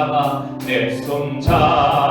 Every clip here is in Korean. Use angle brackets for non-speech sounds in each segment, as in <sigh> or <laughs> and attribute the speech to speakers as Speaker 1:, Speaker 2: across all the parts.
Speaker 1: 잡아 내 손 잡아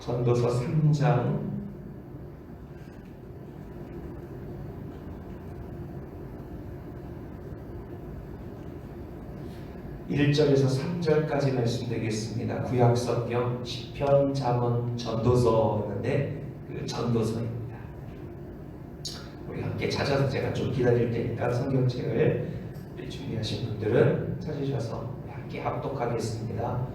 Speaker 1: 전도서 3장 1절에서 3절까지 말씀드리겠습니다. 구약 성경 시편 잠언 전도서인데 그 전도서입니다. 우리 함께 찾아서 제가 좀 기다릴 테니까 성경책을 준비하신 분들은 찾으셔서 함께 합독하겠습니다.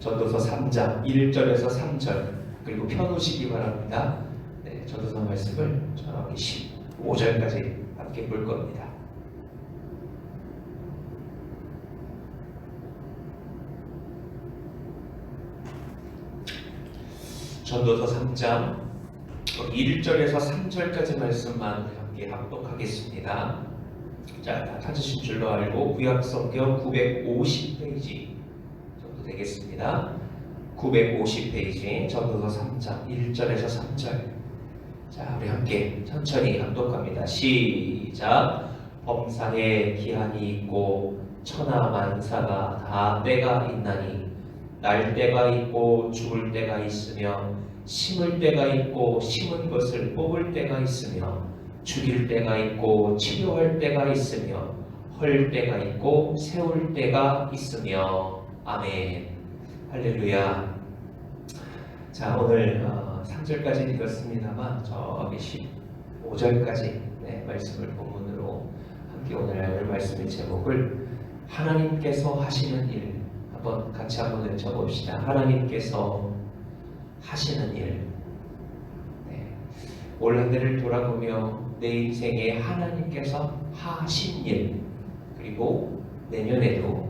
Speaker 1: 전도서 3장 1절에서 3절 그리고 펴놓으시기 바랍니다. 네, 전도서 말씀을 저기 15절까지 함께 볼 겁니다. 전도서 3장 1절에서 3절까지 말씀만 함께 합독하겠습니다. 자, 다 찾으신 줄로 알고 구약성경 950페이지 정도 되겠습니다. 950페이지 전도서 3장 1절에서 3절 자, 우리 함께 천천히 합독합니다. 시작. 범사에 기한이 있고 천하 만사가 다 때가 있나니 날 때가 있고 죽을 때가 있으며 심을 때가 있고 심은 것을 뽑을 때가 있으며 죽일 때가 있고 치료할 때가 있으며 헐 때가 있고 세울 때가 있으며 아멘 할렐루야 자 오늘 어, 3절까지 읽었습니다만 저기 15절까지 네, 말씀을 본문으로 함께 오늘 나눌 말씀의 제목을 하나님께서 하시는 일 한번 같이 한번 외쳐봅시다. 하나님께서 하시는 일. 네. 올 한 해를 돌아보며 내 인생에 하나님께서 하신 일 그리고 내년에도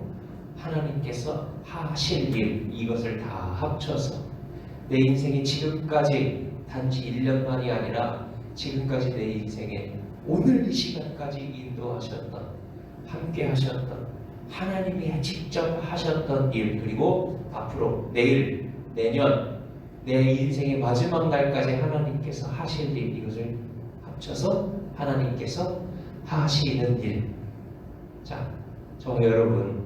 Speaker 2: 하나님께서 하실 일 이것을 다 합쳐서 내 인생이 지금까지 단지 1년만이 아니라 지금까지 내 인생에 오늘 이 시간까지 인도하셨던 함께 하셨던 하나님이 직접 하셨던 일 그리고 앞으로 내일 내년 내 인생의 마지막 날까지 하나님께서 하실 일 이것을 합쳐서 하나님께서 하시는 일. 자, 저 여러분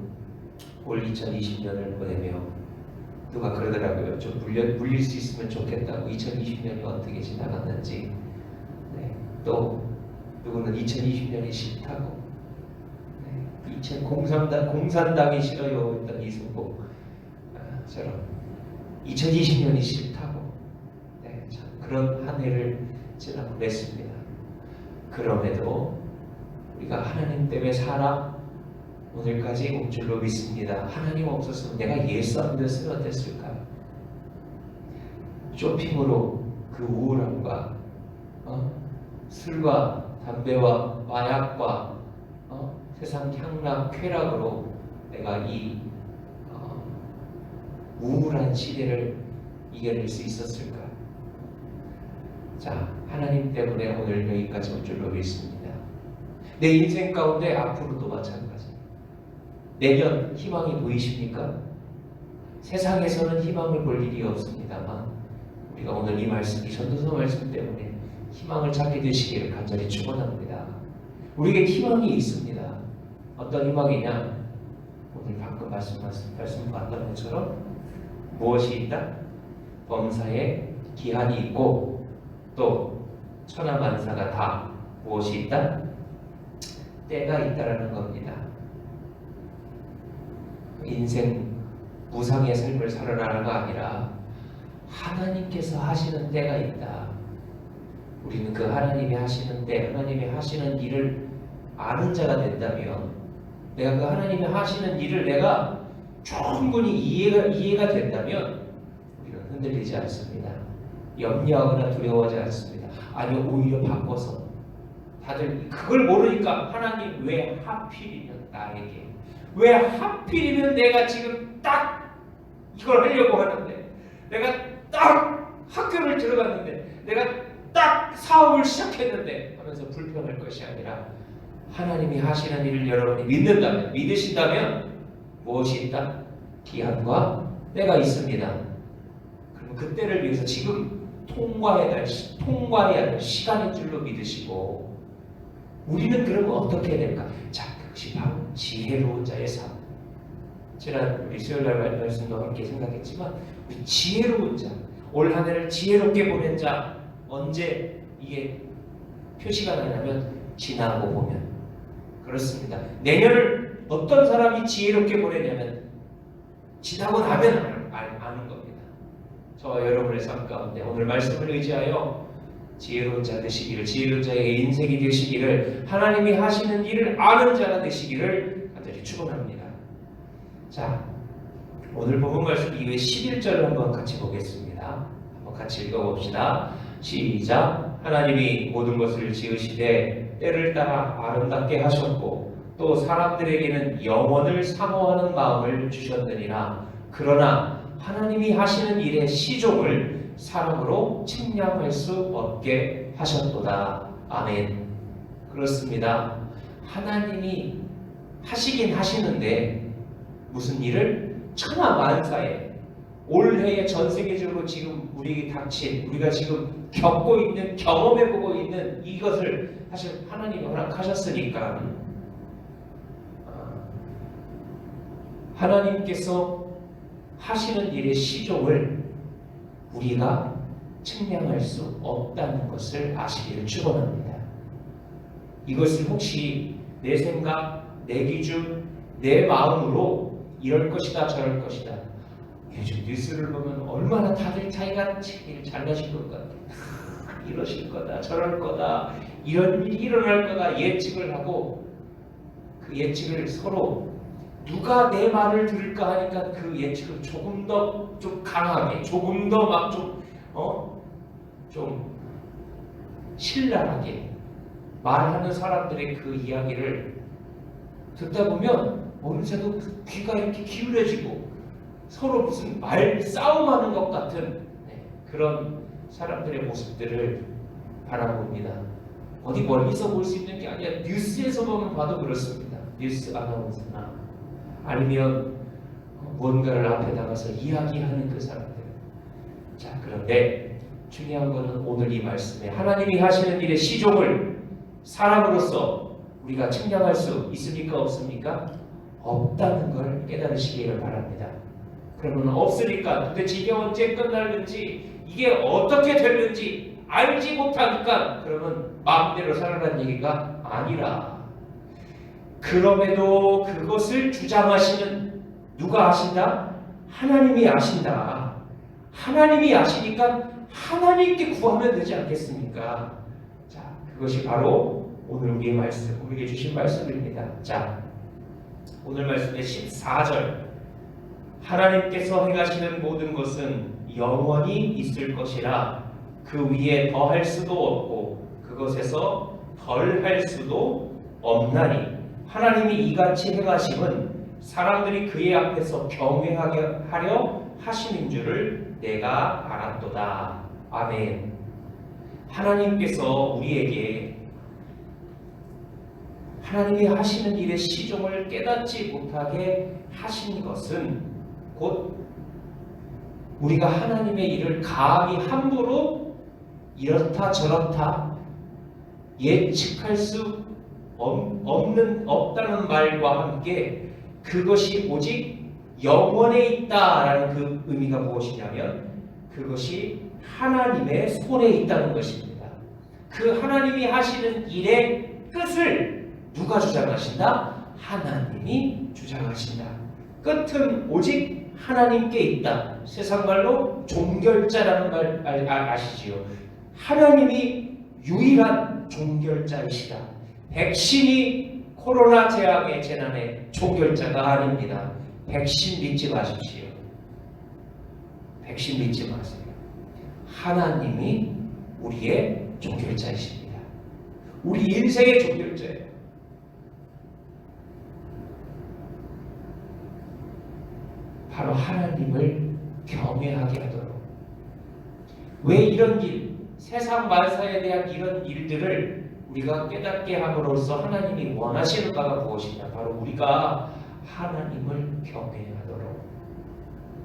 Speaker 2: 올 2020년을 보내며 누가 그러더라고요. 좀 물려, 물릴 수 있으면 좋겠다고 2020년이 어떻게 지나갔는지. 네, 또 누구는 2020년이 싫다고. 네, 2000 공산당 공산당이 싫어요. 했던 이승복처럼 2020년이 싫다고. 네, 참 그런 한 해를 지나 보냈습니다. 그럼에도 우리가 하나님 때문에 살아 오늘까지 온 줄로 믿습니다. 하나님 없었으면 내가 예수 안 됐으면 어땠을까요? 쇼핑으로 그 우울함과 어? 술과 담배와 마약과 어? 세상 향락 쾌락으로 내가 이 어, 우울한 시대를 이겨낼 수 있었을까요? 자, 하나님 때문에 오늘 여기까지 올 줄로 믿습니다. 내 인생 가운데 앞으로도 마찬가지. 내년 희망이 보이십니까? 세상에서는 희망을 볼 일이 없습니다만 우리가 오늘 이 말씀, 이 전도서 말씀 때문에 희망을 찾게 되시기를 간절히 축원합니다. 우리에게 희망이 있습니다. 어떤 희망이냐? 오늘 방금 말씀 말씀 봤던 것처럼 무엇이 있다? 범사에 기한이 있고 또 천하만사가 다 무엇이 있다? 때가 있다라는 겁니다. 인생 무상의 삶을 살아가는가 아니라 하나님께서 하시는 때가 있다. 우리는 그 하나님이 하시는 때, 하나님이 하시는 일을 아는 자가 된다면, 내가 그 하나님이 하시는 일을 내가 충분히 이해가 이해가 된다면, 우리는 흔들리지 않습니다. 염려하거나 두려워하지 않습니다. 아니 오히려 바꿔서 다들 그걸 모르니까 하나님 왜 하필이면 나에게 왜 하필이면 내가 지금 딱 이걸 하려고 하는데 내가 딱 학교를 들어갔는데 내가 딱 사업을 시작했는데 하면서 불평할 것이 아니라 하나님이 하시는 일을 여러분이 믿는다면 믿으신다면 무엇이 있다? 기한과 때가 있습니다. 그럼 그때를 위해서 지금 통과해야 할, 시- 통과해야 할 시간인 줄로 믿으시고 우리는 그러면 어떻게 해야 될까? 자, 바로 지혜로운 자의 삶. 지난 우리 수요일 날 말씀도 함께 생각했지만 우리 지혜로운 자, 올 한 해를 지혜롭게 보낸 자 언제 이게 표시가 나냐면 지나고 보면 그렇습니다. 내년을 어떤 사람이 지혜롭게 보내냐면 지나고 나면 알- 아는 겁니다. 저와 여러분의 삶 가운데 오늘 말씀을 의지하여 지혜로운 자 되시기를 지혜로운 자의 인생이 되시기를 하나님이 하시는 일을 아는 자가 되시기를 간절히 축원합니다. 자, 오늘 본문 말씀 이후에 11절을 한번 같이 보겠습니다. 한번 같이 읽어봅시다. 시작. 하나님이 모든 것을 지으시되 때를 따라 아름답게 하셨고 또 사람들에게는 영원을 사모하는 마음을 주셨느니라. 그러나 하나님이 하시는 일의 시종을 사람으로 측량할 수 없게 하셨도다. 아멘. 그렇습니다. 하나님이 하시긴 하시는데 무슨 일을 천하 만사에 올해에 전 세계적으로 지금 우리에게 닥친 우리가 지금 겪고 있는 경험해 보고 있는 이것을 사실 하나님이 허락하셨으니까 어, 하나님께서 하시는 일의 시종을 우리가 측량할 수 없다는 것을 아시기를 축원합니다. 이것을 혹시 내 생각, 내 기준, 내 마음으로 이럴 것이다 저럴 것이다. 요즘 뉴스를 보면 얼마나 다들 자기가 잘나신 것 같아. <laughs> 이러실 거다, 저럴 거다, 이런 일이 일어날 거다 예측을 하고 그 예측을 서로 누가 내 말을 들을까 하니까 그 예측을 조금 더 좀 강하게, 조금 더 막 좀 어? 좀 신랄하게 말하는 사람들의 그 이야기를 듣다 보면 어느새도 귀가 이렇게 기울여지고 서로 무슨 말 싸움하는 것 같은 네, 그런 사람들의 모습들을 바라봅니다. 어디 멀리서 볼 수 있는 게 아니라 뉴스에서만 봐도 그렇습니다. 뉴스 아나운서나 아니면 뭔가를 앞에 나가서 이야기하는 그 사람들. 자, 그런데 중요한 것은 오늘 이 말씀에 하나님이 하시는 일의 시종을 사람으로서 우리가 측량할 수 있습니까? 없습니까? 없다는 걸 깨달으시기를 바랍니다. 그러면 없으니까 도대체 이게 언제 끝날는지 이게 어떻게 될는지 알지 못하니까 그러면 마음대로 살아라는 얘기가 아니라 그럼에도 그것을 주장하시는 누가 아신다? 하나님이 아신다. 하나님이 아시니까 하나님께 구하면 되지 않겠습니까? 자, 그것이 바로 오늘 우리의 말씀, 우리에게 주신 말씀입니다. 자, 오늘 말씀의 14절. 하나님께서 행하시는 모든 것은 영원히 있을 것이라 그 위에 더할 수도 없고 그것에서 덜 할 수도 없나니 하나님이 이같이 행하심은 사람들이 그의 앞에서 경외하게 하려 하심인 줄을 내가 알았도다. 아멘. 하나님께서 우리에게 하나님이 하시는 일의 시종을 깨닫지 못하게 하신 것은 곧 우리가 하나님의 일을 감히 함부로 이렇다 저렇다 예측할 수 없- 없는 없다는 말과 함께 그것이 오직 영원에 있다라는 그 의미가 무엇이냐면 그것이 하나님의 손에 있다는 것입니다. 그 하나님이 하시는 일의 끝을 누가 주장하신다? 하나님이 주장하신다. 끝은 오직 하나님께 있다. 세상 말로 종결자라는 말 아- 아- 아시지요? 하나님이 유일한 종결자이시다. 백신이 코로나 재앙의 재난의 종결자가 아닙니다. 백신 믿지 마십시오. 백신 믿지 마세요. 하나님이 우리의 종결자이십니다. 우리 인생의 종결자예요. 바로 하나님을 경외하게 하도록. 왜 이런 일, 세상 만사에 대한 이런 일들을 우리가 깨닫게 함으로써 하나님이 원하시는 바가 무엇이냐? 바로 우리가 하나님을 경외하도록.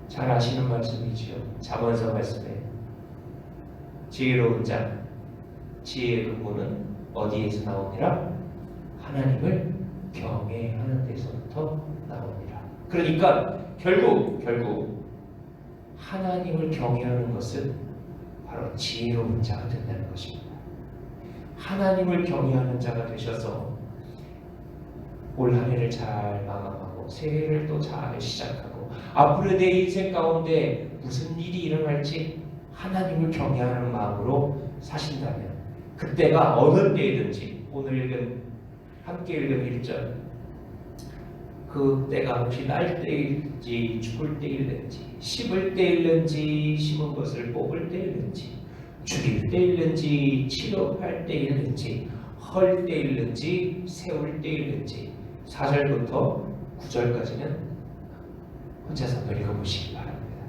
Speaker 2: 잘 아시는 말씀이지요. 자문서 말씀에 지혜로운 자, 지혜의 근본은 어디에서 나오니라? 하나님을 경외하는 데서부터 나옵니다. 그러니까 결국 결국 하나님을 경외하는 것은 바로 지혜로운 자가 된다는 것입니다. 하나님을 경외하는 자가 되셔서 올 한 해를 잘 마감하고 새해를 또 잘 시작하고 앞으로 내 인생 가운데 무슨 일이 일어날지 하나님을 경외하는 마음으로 사신다면 그때가 어느 때이든지 오늘 읽은 함께 읽은 1절. 그 때가 혹시 날 때일지 죽을 때일는지 심을 때일는지 심은 것을 뽑을 때일는지 죽일 때일는지 치료할 때일는지 헐 때일는지 세울 때일는지 4절부터 9절까지는 혼자서 한번 읽어보시기 바랍니다.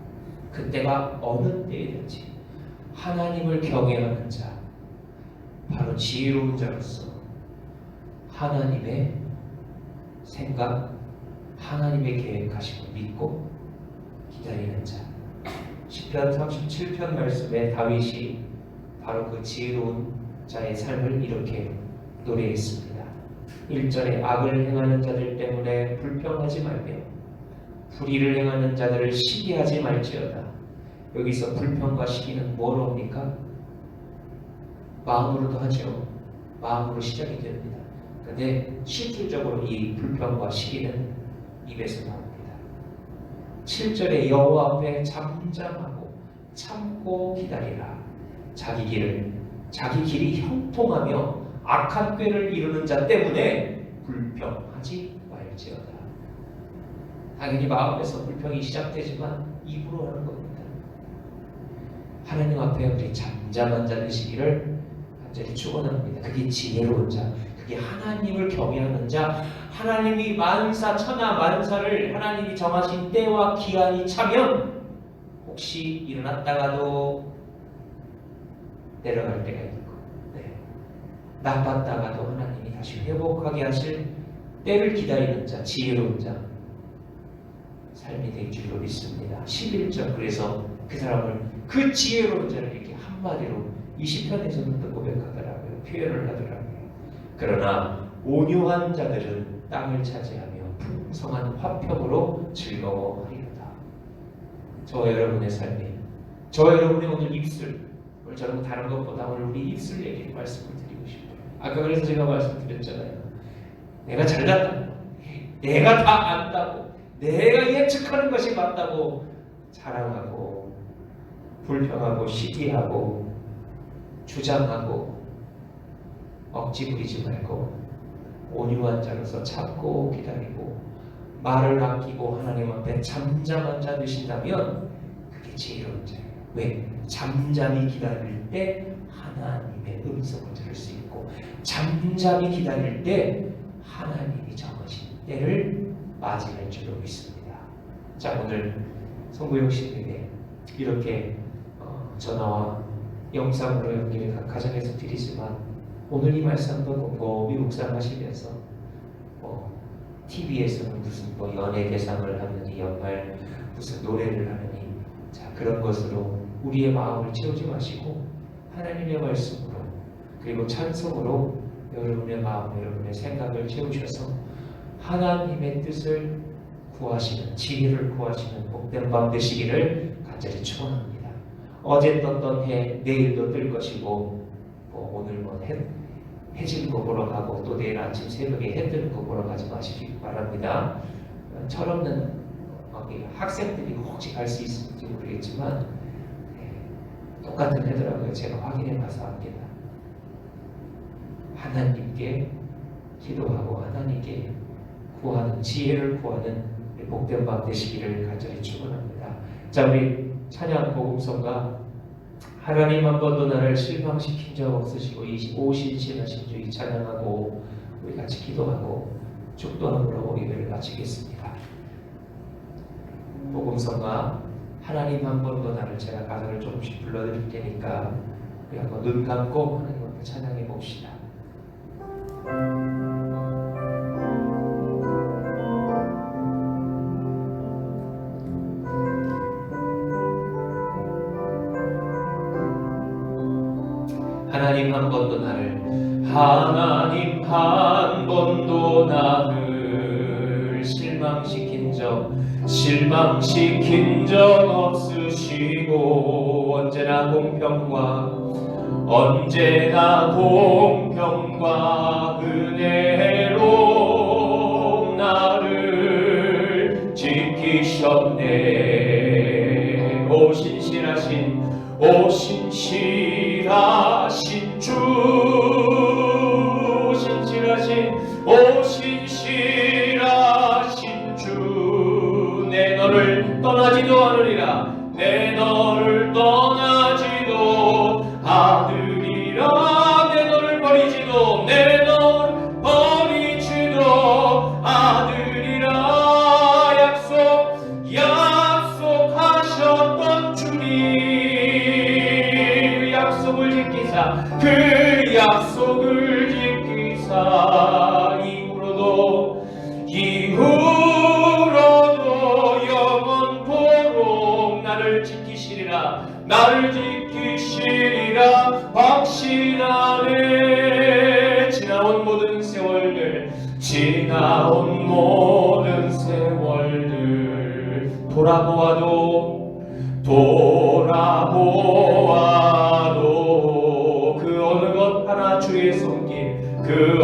Speaker 2: 그때가 어느 때이든지 하나님을 경외하는 자 바로 지혜로운 자로서 하나님의 생각 하나님의 계획하심을 믿고 기다리는 자. 10편 37편 말씀에 다윗이 바로 그 지혜로운 자의 삶을 이렇게 노래했습니다. 1절에 악을 행하는 자들 때문에 불평하지 말며 불의를 행하는 자들을 시기하지 말지어다. 여기서 불평과 시기는 뭐로 합니까? 마음으로도 하죠. 마음으로 시작이 됩니다. 근데 실질적으로 이 불평과 시기는 입에서 나옵니다. 7절에 여호와 앞에 잠잠하고 참고 기다리라. 자기 길을 자기 길이 형통하며 악한 꾀를 이루는 자 때문에 불평하지 말지어다. 당연히 마음에서 불평이 시작되지만 입으로 하는 겁니다. 하나님 앞에 우리 잠잠한 자 되시기를 간절히 축원합니다. 그게 지혜로운 자, 그게 하나님을 경외하는 자, 하나님이 만사 천하 만사를 하나님이 정하신 때와 기한이 차면 혹시 일어났다가도 내려갈 때가 있고, 네. 나빴다가도 하나님이 다시 회복하게 하실 때를 기다리는 자, 지혜로운 자, 삶이 될 줄로 믿습니다. 11절 그래서 그 사람을 그 지혜로운 자를 이렇게 한마디로 20편에서는 또 고백하더라고요. 표현을 하더라고요. 그러나 온유한 자들은 땅을 차지하며 풍성한 화평으로 즐거워하리로다. 저와 여러분의 삶이 저와 여러분의 오늘 입술 오늘 저는 다른 것보다 오늘 우리 입술 얘기를 말씀을 드리고 싶어요. 아까 그래서 제가 말씀드렸잖아요. 내가 잘났다. 내가 다 안다고. 내가 예측하는 것이 맞다고 자랑하고 불평하고 시기하고 주장하고 억지 부리지 말고 온유한 자로서 참고 기다리고 말을 아끼고 하나님 앞에 잠잠한 자 되신다면 그게 지혜로운 자예요. 왜? 잠잠히 기다릴 때 하나님의 음성을 들을 수 있고 잠잠히 기다릴 때 하나님이 정하신 때를 맞이할 줄로 믿습니다. 자 오늘 송구영 씨에게 이렇게 어, 전화와 영상으로 연기를 각 가정에서 드리지만 오늘 이 말씀도 곰곰이 묵상하시면서 뭐 TV에서는 무슨 뭐 연예 대상을 하느니 연말 무슨 노래를 하느니 자 그런 것으로 우리의 마음을 채우지 마시고 하나님의 말씀으로 그리고 찬송으로 여러분의 마음, 여러분의 생각을 채우셔서 하나님의 뜻을 구하시는 지혜를 구하시는 복된 밤 되시기를 간절히 축원합니다. 어제 떴던 해 내일도 뜰 것이고 뭐 오늘 뭐 해, 해지는 거 보러 가고 또 내일 아침 새벽에 해 뜨는 거 보러 가지 마시기 바랍니다. 어, 철없는 학생들이 혹시 갈 수 있을지 모르겠지만 예, 똑같은 애더라고요. 제가 확인해 봐서 압니다. 하나님께 기도하고 하나님께 구하는 지혜를 구하는 복된 밤 되시기를 간절히 축원합니다. 자 우리 찬양 복음성가 하나님 한 번도 나를 실망시킨 적 없으시고 오신신하신 주이 찬양하고 우리 같이 기도하고 축도함으로 예배를 마치겠습니다. 복음성가 하나님 한 번도 나를 제가 가사를 조금씩 불러드릴 테니까 우리 한번 눈 감고 하나님 앞에 찬양해 봅시다. 하나님 한 번도 나를 하나님 한 번도 나를 실망시킨 적 실망시킨 적 없으시고 언제나 공평과 언제나 공평과 은혜로 나를 지키셨네. 오 신실하신 오 신실 내 너를 떠나지도 않으리라. 내 너를 떠나지도 않으리라 돌아보아도 돌아보아도 그 어느 것 하나 주의 손길 그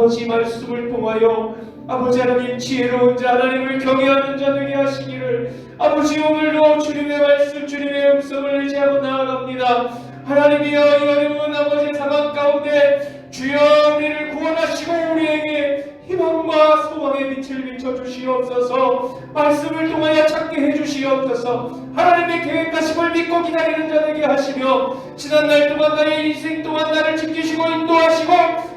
Speaker 1: 아버지 말씀을 통하여 아버지 하나님 지혜로운 자 하나님을 경외하는 자 되게 하시기를 아버지 오늘도 주님의 말씀 주님의 음성을 의지하고 나아갑니다. 하나님이여 이 어려운 아버지 상황 가운데 주여 우리를 구원하시고 우리에게 희망과 소망의 빛을 비춰 주시옵소서. 말씀을 통하여 찾게 해 주시옵소서. 하나님의 계획하신 걸 믿고 기다리는 자 되게 하시며 지난 날 동안 나의 인생 동안 나를 지키시고 인도하시고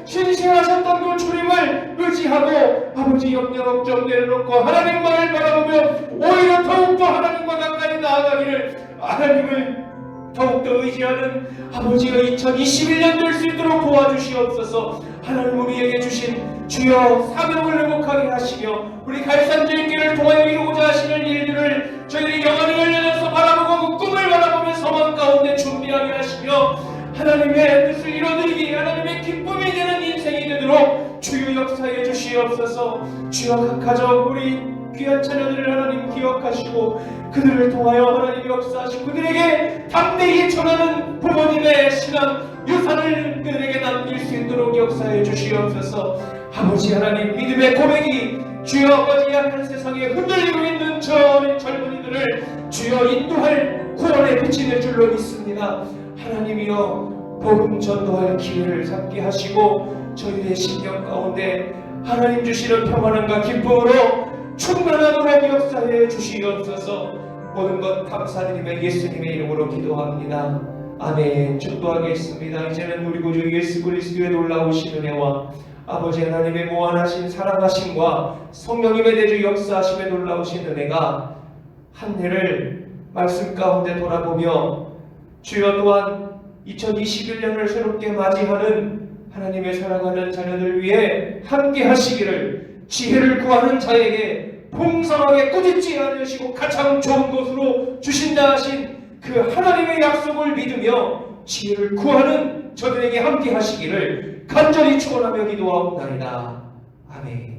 Speaker 1: 신실하셨던 그 주님을 의지하고 아버지 염려 걱정 내려놓고 하나님만을 바라보며 오히려 더욱더 하나님과 가까이 나아가기를 하나님을 더욱더 의지하는 아버지의 2021년 될 수 있도록 도와주시옵소서. 하나님 우리에게 주신 주여 사명을 회복하게 하시며 우리 갈산질길을 통하여 이루고자 하시는 일들을 저희들이 영원히 열려서 바라보고 그 꿈을 바라보며 소망 가운데 준비하게 하시며 하나님의 뜻을 이뤄드리기 하나님의 기쁨이 되는 인생이 되도록 주여 역사해 주시옵소서. 주여 각 가정 우리 귀한 자녀들을 하나님 기억하시고 그들을 통하여 하나님 역사하시고 그들에게 담대히 전하는 부모님의 신앙 유산을 그들에게 남길 수 있도록 역사해 주시옵소서. 아버지 하나님 믿음의 고백이 주여 아버지 약한 세상에 흔들리고 있는 저 어린 젊은이들을 주여 인도할 구원의 빛이 될 줄로 믿습니다. 하나님이여 복음 전도할 기회를 삼게 하시고 저희의 심령 가운데 하나님 주시는 평안함과 기쁨으로 충만하도록 역사해 주시옵소서 모든 것 감사드리며 예수님의 이름으로 기도합니다. 아멘 축도하겠습니다. 이제는 우리 구주 예수 그리스도의 놀라우신 은혜와 아버지 하나님의 무한하신 사랑하심과 성령님의 대주 역사하심의 놀라우신 은혜가 한 해를 말씀 가운데 돌아보며 주여 또한 2021년을 새롭게 맞이하는 하나님의 사랑하는 자녀들 위해 함께 하시기를 지혜를 구하는 자에게 풍성하게 꾸짖지 않으시고 가장 좋은 것으로 주신다 하신 그 하나님의 약속을 믿으며 지혜를 구하는 저들에게 함께 하시기를 간절히 축원하며 기도하옵나이다. 아멘.